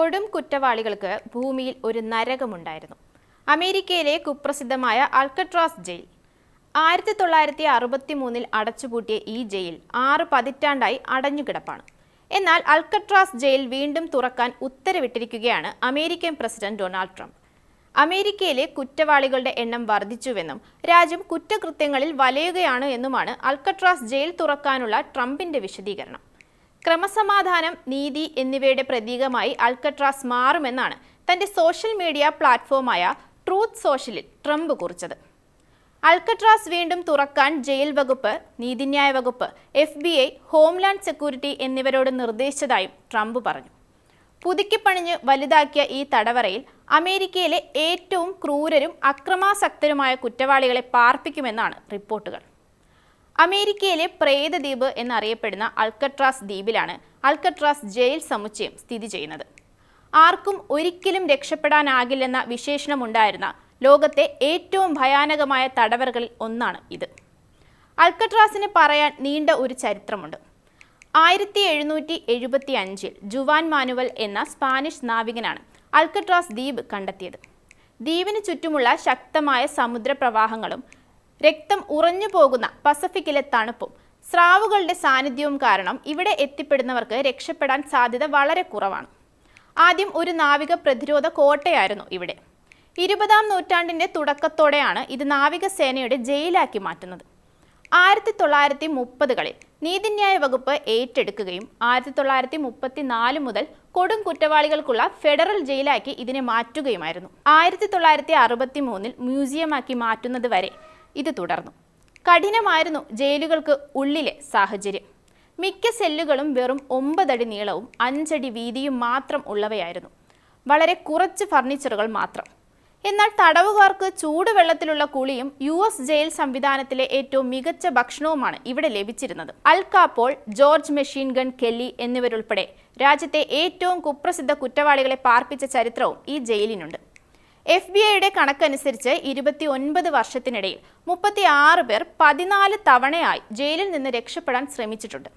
കൊടും കുറ്റവാളികൾക്ക് ഭൂമിയിൽ ഒരു നരകമുണ്ടായിരുന്നു. അമേരിക്കയിലെ കുപ്രസിദ്ധമായ അൾക്കട്രാസ് ജയിൽ. ആയിരത്തി തൊള്ളായിരത്തി അറുപത്തി മൂന്നിൽ അടച്ചുപൂട്ടിയ ഈ ജയിൽ ആറ് പതിറ്റാണ്ടായി അടഞ്ഞുകിടപ്പാണ്. എന്നാൽ അൽക്കട്രാസ് ജയിൽ വീണ്ടും തുറക്കാൻ ഉത്തരവിട്ടിരിക്കുകയാണ് അമേരിക്കൻ പ്രസിഡന്റ് ഡൊണാൾഡ് ട്രംപ്. അമേരിക്കയിലെ കുറ്റവാളികളുടെ എണ്ണം വർദ്ധിച്ചുവെന്നും രാജ്യം കുറ്റകൃത്യങ്ങളിൽ വലയുകയാണ് എന്നുമാണ് അൽക്കട്രാസ് ജയിൽ തുറക്കാനുള്ള ട്രംപിന്റെ വിശദീകരണം. ക്രമസമാധാനം നീതി എന്നിവയുടെ പ്രതീകമായി അൽക്കട്രാസ് മാറുമെന്നാണ് തന്റെ സോഷ്യൽ മീഡിയ പ്ലാറ്റ്ഫോമായ ട്രൂത്ത് സോഷ്യലിൽ ട്രംപ് കുറിച്ചത്. അൽക്കട്രാസ് വീണ്ടും തുറക്കാൻ ജയിൽ വകുപ്പ് നീതിന്യായ വകുപ്പ് F B I homeland security എന്നിവരോട് നിർദ്ദേശിച്ചതായും ട്രംപ് പറഞ്ഞു. പുതുക്കിപ്പണിഞ്ഞ് വലുതാക്കിയ ഈ തടവറയിൽ അമേരിക്കയിലെ ഏറ്റവും ക്രൂരരും അക്രമാസക്തരുമായ കുറ്റവാളികളെ പാർപ്പിക്കുമെന്നാണ് റിപ്പോർട്ടുകൾ. അമേരിക്കയിലെ പ്രേതദ്വീപ് എന്നറിയപ്പെടുന്ന അൽക്കട്രാസ് ദ്വീപിലാണ് അൽക്കട്രാസ് ജയിൽ സമുച്ചയം സ്ഥിതി ചെയ്യുന്നത്. ആർക്കും ഒരിക്കലും രക്ഷപ്പെടാനാകില്ലെന്ന വിശേഷണമുണ്ടായിരുന്ന ലോകത്തെ ഏറ്റവും ഭയാനകമായ തടവറകളിൽ ഒന്നാണ് ഇത്. അൽക്കട്രാസിന് പറയാൻ നീണ്ട ഒരു ചരിത്രമുണ്ട്. ആയിരത്തി എഴുന്നൂറ്റി എഴുപത്തി അഞ്ചിൽ ജുവാൻ മാനുവൽ എന്ന സ്പാനിഷ് നാവികനാണ് അൽക്കട്രാസ് ദ്വീപ് കണ്ടെത്തിയത്. ദ്വീപിന് ചുറ്റുമുള്ള ശക്തമായ സമുദ്രപ്രവാഹങ്ങളും രക്തം ഉറഞ്ഞു പോകുന്ന പസഫിക്കിലെ തണുപ്പും സ്രാവുകളുടെ സാന്നിധ്യവും കാരണം ഇവിടെ എത്തിപ്പെടുന്നവർക്ക് രക്ഷപ്പെടാൻ സാധ്യത വളരെ കുറവാണ്. ആദ്യം ഒരു നാവിക പ്രതിരോധ കോട്ടയായിരുന്നു ഇവിടെ. ഇരുപതാം നൂറ്റാണ്ടിന്റെ തുടക്കത്തോടെയാണ് ഇത് നാവികസേനയുടെ ജയിലാക്കി മാറ്റുന്നത്. ആയിരത്തി തൊള്ളായിരത്തി മുപ്പതുകളിൽ നീതിന്യായ വകുപ്പ് ഏറ്റെടുക്കുകയും ആയിരത്തി തൊള്ളായിരത്തി മുപ്പത്തി നാല് മുതൽ കൊടും കുറ്റവാളികൾക്കുള്ള ഫെഡറൽ ജയിലാക്കി ഇതിനെ മാറ്റുകയുമായിരുന്നു. ആയിരത്തി തൊള്ളായിരത്തി അറുപത്തി മൂന്നിൽ മ്യൂസിയമാക്കി മാറ്റുന്നത് വരെ ഇത് തുടർന്നു. കഠിനമായിരുന്നു ജയിലുകൾക്ക് ഉള്ളിലെ സാഹചര്യം. മിക്ക സെല്ലുകളും വെറും ഒമ്പതടി നീളവും അഞ്ചടി വീതിയും മാത്രം ഉള്ളവയായിരുന്നു. വളരെ കുറച്ച് ഫർണിച്ചറുകൾ മാത്രം. എന്നാൽ തടവുകാർക്ക് ചൂടുവെള്ളത്തിലുള്ള കുളിയും യു എസ് ജയിൽ സംവിധാനത്തിലെ ഏറ്റവും മികച്ച ഭക്ഷണവുമാണ് ഇവിടെ ലഭിച്ചിരുന്നത്. Al George machine gun Kelly എന്നിവരുൾപ്പെടെ രാജ്യത്തെ ഏറ്റവും കുപ്രസിദ്ധ കുറ്റവാളികളെ പാർപ്പിച്ച ചരിത്രവും ഈ ജയിലിനുണ്ട്. എഫ് ബി ഐയുടെ കണക്കനുസരിച്ച് ഇരുപത്തി ഒൻപത് വർഷത്തിനിടയിൽ മുപ്പത്തി ആറ് പേർ പതിനാല് തവണയായി ജയിലിൽ നിന്ന് രക്ഷപ്പെടാൻ ശ്രമിച്ചിട്ടുണ്ട്.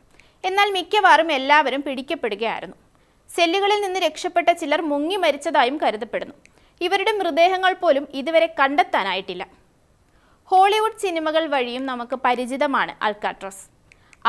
എന്നാൽ മിക്കവാറും എല്ലാവരും പിടിക്കപ്പെടുകയായിരുന്നു. സെല്ലുകളിൽ നിന്ന് രക്ഷപ്പെട്ട ചിലർ മുങ്ങി മരിച്ചതായും കരുതപ്പെടുന്നു. ഇവരുടെ മൃതദേഹങ്ങൾ പോലും ഇതുവരെ കണ്ടെത്താനായിട്ടില്ല. ഹോളിവുഡ് സിനിമകൾ വഴിയും നമുക്ക് പരിചിതമാണ് അൽക്കാട്രസ്.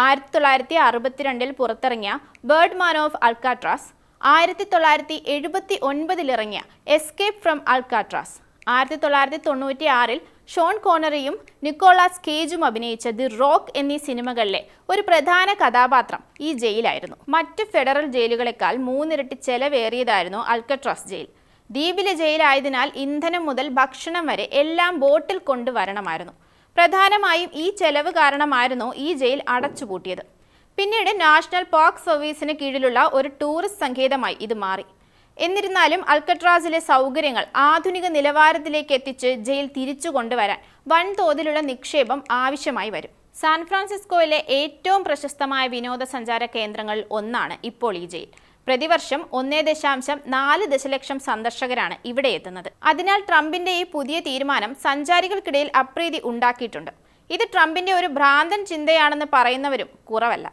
ആയിരത്തി തൊള്ളായിരത്തി അറുപത്തിരണ്ടിൽ പുറത്തിറങ്ങിയ ബേർഡ് മാൻ ഓഫ് അൽക്കാട്രാസ് ആയിരത്തി തൊള്ളായിരത്തി എഴുപത്തി ഒൻപതിലിറങ്ങിയ എസ്കേപ്പ് ഫ്രം അൽക്കാട്രാസ് ആയിരത്തി തൊള്ളായിരത്തി തൊണ്ണൂറ്റി ആറിൽ ഷോൺ കോണറിയും നിക്കോളാസ് കേജും അഭിനയിച്ച ദി റോക്ക് എന്നീ സിനിമകളിലെ ഒരു പ്രധാന കഥാപാത്രം ഈ ജയിലായിരുന്നു. മറ്റ് ഫെഡറൽ ജയിലുകളെക്കാൾ മൂന്നിരട്ടി ചെലവേറിയതായിരുന്നു അൽക്കട്രാസ് ജയിൽ. ദ്വീപിലെ ജയിലായതിനാൽ ഇന്ധനം മുതൽ ഭക്ഷണം വരെ എല്ലാം ബോട്ടിൽ കൊണ്ടുവരണമായിരുന്നു. പ്രധാനമായും ഈ ചെലവ് കാരണമായിരുന്നു ഈ ജയിൽ അടച്ചുപൂട്ടിയത്. പിന്നീട് നാഷണൽ പാർക്ക് സർവീസിന് കീഴിലുള്ള ഒരു ടൂറിസ്റ്റ് സങ്കേതമായി ഇത് മാറി. എന്നിരുന്നാലും അൽക്കട്രാസിലെ സൗകര്യങ്ങൾ ആധുനിക നിലവാരത്തിലേക്ക് എത്തിച്ച് ജയിൽ തിരിച്ചു കൊണ്ടുവരാൻ വൻതോതിലുള്ള നിക്ഷേപം ആവശ്യമായി വരും. സാൻ ഫ്രാൻസിസ്കോയിലെ ഏറ്റവും പ്രശസ്തമായ വിനോദസഞ്ചാര കേന്ദ്രങ്ങളിൽ ഒന്നാണ് ഇപ്പോൾ ഈ ജയിൽ. പ്രതിവർഷം ഒന്നേ ദശാംശം നാല് ദശലക്ഷം സന്ദർശകരാണ് ഇവിടെ എത്തുന്നത്. അതിനാൽ ട്രംപിന്റെ ഈ പുതിയ തീരുമാനം സഞ്ചാരികൾക്കിടയിൽ അപ്രീതി ഉണ്ടാക്കിയിട്ടുണ്ട്. ഇത് ട്രംപിന്റെ ഒരു ഭ്രാന്തൻ ചിന്തയാണെന്ന് പറയുന്നവരും കുറവല്ല.